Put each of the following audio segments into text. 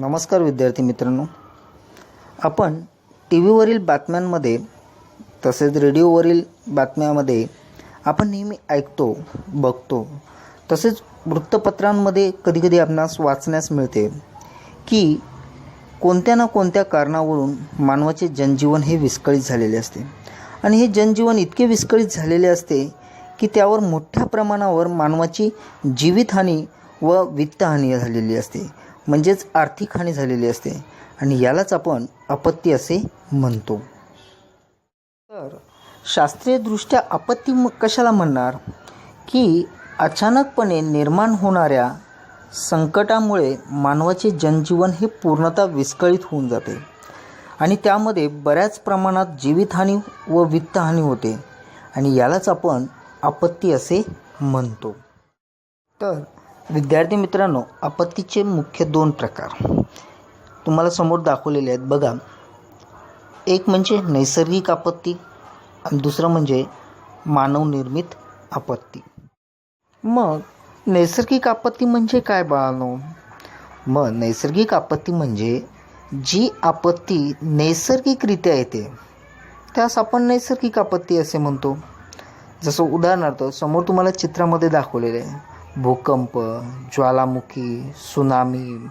नमस्कार विद्यार्थी मित्रांनो. आपण टी व्हीवरील बातम्यांमध्ये तसेच रेडिओवरील बातम्यामध्ये आपण नेहमी ऐकतो बघतो तसेच वृत्तपत्रांमध्ये कधीकधी आपणास वाचण्यास मिळते की कोणत्या ना कोणत्या कारणावरून मानवाचे जनजीवन हे विस्कळीत झालेले असते. आणि हे जनजीवन इतके विस्कळीत झालेले असते की त्यावर मोठ्या प्रमाणावर मानवाची जीवितहानी व वित्तहानी झालेली असते. म्हणजेच आर्थिक हानी झालेली असते. आणि यालाच आपण आपत्ती असे म्हणतो. तर शास्त्रीयदृष्ट्या आपत्ती म- कशाला म्हणणार? की अचानकपणे निर्माण होणाऱ्या संकटामुळे मानवाचे जनजीवन हे पूर्णतः विस्कळीत होऊन जाते. आणि त्यामध्ये बऱ्याच प्रमाणात जीवितहानी व वित्तहानी होते. आणि यालाच आपण आपत्ती असे म्हणतो. तर विद्यार्थी मित्रांनो आपत्तीचे मुख्य दोन प्रकार. तुम्हाला समोर दाखवलेले आहेत बघा. एक म्हणजे नैसर्गिक आपत्ती आणि दुसरं म्हणजे मानवनिर्मित आपत्ती. मग नैसर्गिक आपत्ती म्हणजे काय बाळानो? मग नैसर्गिक आपत्ती म्हणजे जी आपत्ती नैसर्गिकरित्या येते त्यास आपण नैसर्गिक आपत्ती असे म्हणतो. जसं उदाहरणार्थ समोर तुम्हाला चित्रामध्ये दाखवलेलं आहे. भूकंप ज्वालामुखी सुनामी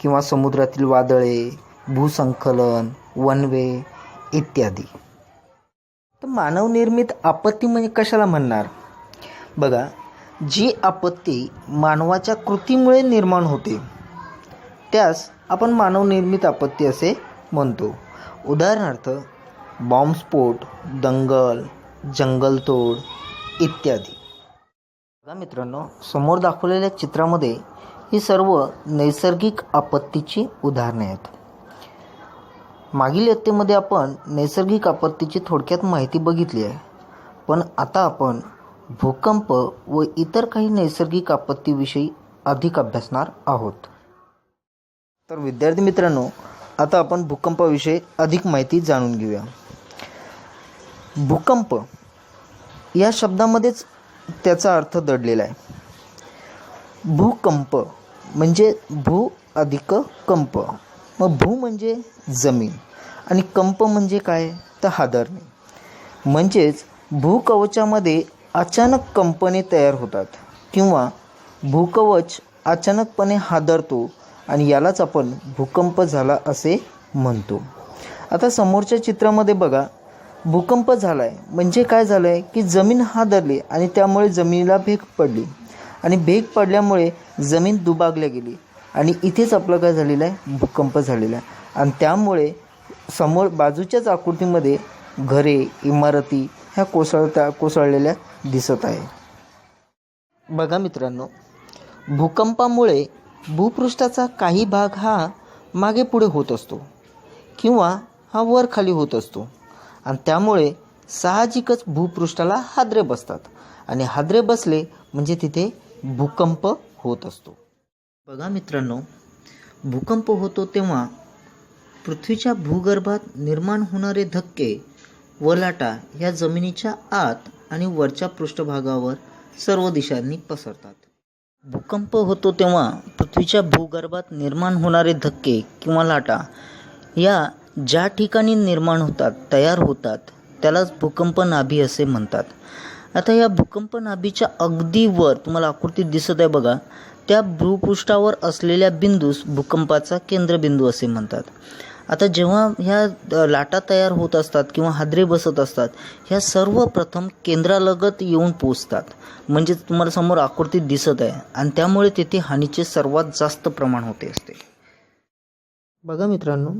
किंवा समुद्रातील वादळे भूसंकलन वनवे इत्यादी. तर मानवनिर्मित आपत्ती म्हणजे कशाला म्हणणार? बघा जी आपत्ती मानवाच्या कृतीमुळे निर्माण होते त्यास आपण मानवनिर्मित आपत्ती असे म्हणतो. उदाहरणार्थ बॉम्बस्फोट दंगल जंगलतोड इत्यादी. बघा मित्रांनो समोर दाखवलेल्या चित्रामध्ये ही सर्व नैसर्गिक आपत्तीची उदाहरणे आहेत. मागील यत्तेमध्ये आपण नैसर्गिक आपत्तीची थोडक्यात माहिती बघितली आहे. पण आता आपण भूकंप व इतर काही नैसर्गिक आपत्तीविषयी अधिक अभ्यासणार आहोत. तर विद्यार्थी मित्रांनो आता आपण भूकंपाविषयी अधिक माहिती जाणून घेऊया. भूकंप या शब्दामध्येच त्याचा अर्थ दडलेला आहे. भूकंप म्हणजे भू अधिक कंप. मग भू म्हणजे जमीन आणि कंप म्हणजे काय? तर हादरणे. म्हणजेच भूकवचामध्ये अचानक कंपने तयार होतात किंवा भूकवच अचानकपणे हादरतो आणि यालाच आपण भूकंप झाला असे म्हणतो. आता समोरच्या चित्रामध्ये बघा भूकंप झाला आहे म्हणजे काय झालं आहे की जमीन हादरली आणि त्यामुळे जमिनीला भेग पडली. आणि भेग पडल्यामुळे जमीन दुबागल्या गेली. आणि इथेच आपलं काय झालेलं आहे? भूकंप झालेला आहे. आणि त्यामुळे समोर बाजूच्याच आकृतीमध्ये घरे इमारती ह्या कोसळत्या कोसळलेल्या दिसत आहे. बघा मित्रांनो भूकंपामुळे भूपृष्ठाचा काही भाग हा मागे पुढे होत असतो किंवा हा वर खाली होत असतो. आणि त्यामुळे साहजिकच भूपृष्ठाला हादरे बसतात. आणि हादरे बसले म्हणजे तिथे भूकंप होत असतो. बघा मित्रांनो भूकंप होतो तेव्हा पृथ्वीच्या भूगर्भात निर्माण होणारे धक्के व लाटा ह्या जमिनीच्या आत आणि वरच्या पृष्ठभागावर सर्व दिशांनी पसरतात. भूकंप होतो तेव्हा पृथ्वीच्या भूगर्भात निर्माण होणारे धक्के किंवा लाटा या ज्या ठिकाणी निर्माण होतात तयार होतात त्यालाच भूकंप नाभी असे म्हणतात. आता या भूकंप नाभीच्या अगदी वर तुम्हाला आकृतीत दिसत आहे बघा. त्या भूपृष्ठावर असलेल्या बिंदूस भूकंपाचा केंद्रबिंदू असे म्हणतात. आता जेव्हा ह्या लाटा तयार होत असतात किंवा हादरे बसत असतात ह्या सर्वप्रथम केंद्रालगत येऊन पोचतात म्हणजे तुम्हाला समोर आकृतीत दिसत आहे आणि त्यामुळे तेथे हानीचे सर्वात जास्त प्रमाण होते असते. बघा मित्रांनो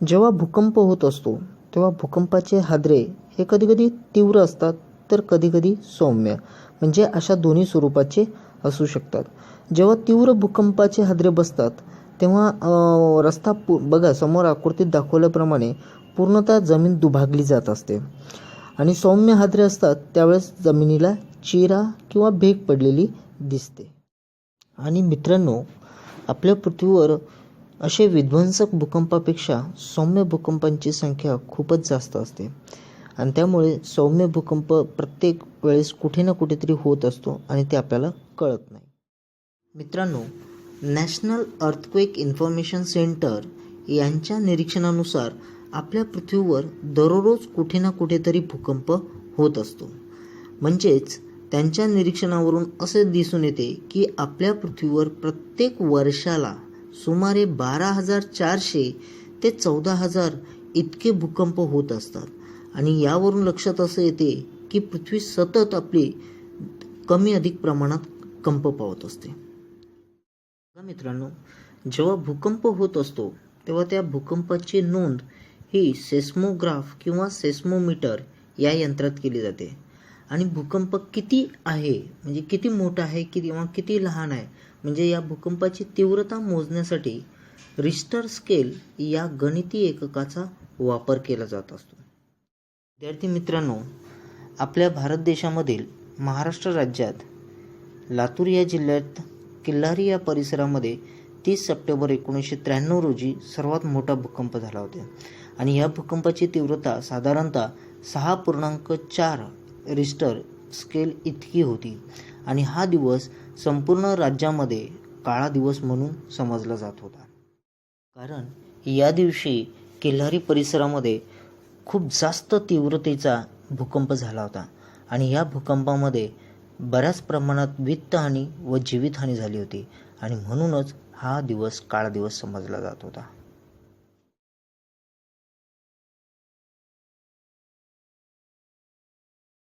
जेव्हा भूकंप होत असतो तेव्हा भूकंपाचे हादरे हे कधीकधी तीव्र असतात तर कधीकधी सौम्य. म्हणजे अशा दोन्ही स्वरूपाचे असू शकतात. जेव्हा तीव्र भूकंपाचे हादरे बसतात तेव्हा रस्ता पु बघा समोर आकृतीत दाखवल्याप्रमाणे पूर्णतः जमीन दुभागली जात असते. आणि सौम्य हादरे असतात त्यावेळेस जमिनीला चिरा किंवा भेग पडलेली दिसते. आणि मित्रांनो आपल्या पृथ्वीवर असे विध्वंसक भूकंपापेक्षा सौम्य भूकंपांची संख्या खूपच जास्त असते. आणि त्यामुळे सौम्य भूकंप प्रत्येक वेळेस कुठे ना कुठेतरी होत असतो आणि ते आपल्याला कळत नाही. मित्रांनो नॅशनल अर्थक्वेक इन्फॉर्मेशन सेंटर यांच्या निरीक्षणानुसार आपल्या पृथ्वीवर दररोज कुठे ना कुठेतरी भूकंप होत असतो. म्हणजेच त्यांच्या निरीक्षणावरून असे दिसून येते की आपल्या पृथ्वीवर प्रत्येक वर्षाला सुमारे बारा हजार चारशे ते चौदा हजार इतके भूकंप होत असतात. आणि यावरून लक्षात असं येते की पृथ्वी सतत आपली कमी अधिक प्रमाणात कंप पावत असते. मित्रांनो जेव्हा भूकंप होत असतो तेव्हा त्या भूकंपाची नोंद ही सेस्मोग्राफ किंवा सेस्मोमीटर या यंत्रात केली जाते. आणि भूकंप किती आहे म्हणजे किती मोठा आहे किंवा किती लहान आहे म्हणजे या भूकंपाची तीव्रता मोजण्यासाठी रिस्टर स्केल या गणिती एककाचा वापर केला जात असतो. विद्यार्थी मित्रांनो आपल्या भारत देशामधील महाराष्ट्र राज्यात लातूर या जिल्ह्यात किल्लारी या परिसरामध्ये तीस सप्टेंबर एकोणीसशे त्र्याण्णव रोजी सर्वात मोठा भूकंप झाला होता. आणि या भूकंपाची तीव्रता साधारणतः सहा पूर्णांक चार रिस्टर स्केल इतकी होती. आणि हा दिवस संपूर्ण राज्यामध्ये काळा दिवस म्हणून समजला जात होता. कारण या दिवशी किल्लारी परिसरामध्ये खूप जास्त तीव्रतेचा भूकंप झाला होता आणि या भूकंपामध्ये बऱ्याच प्रमाणात वित्तहानी व जीवितहानी झाली होती आणि म्हणूनच हा दिवस काळा दिवस समजला जात होता.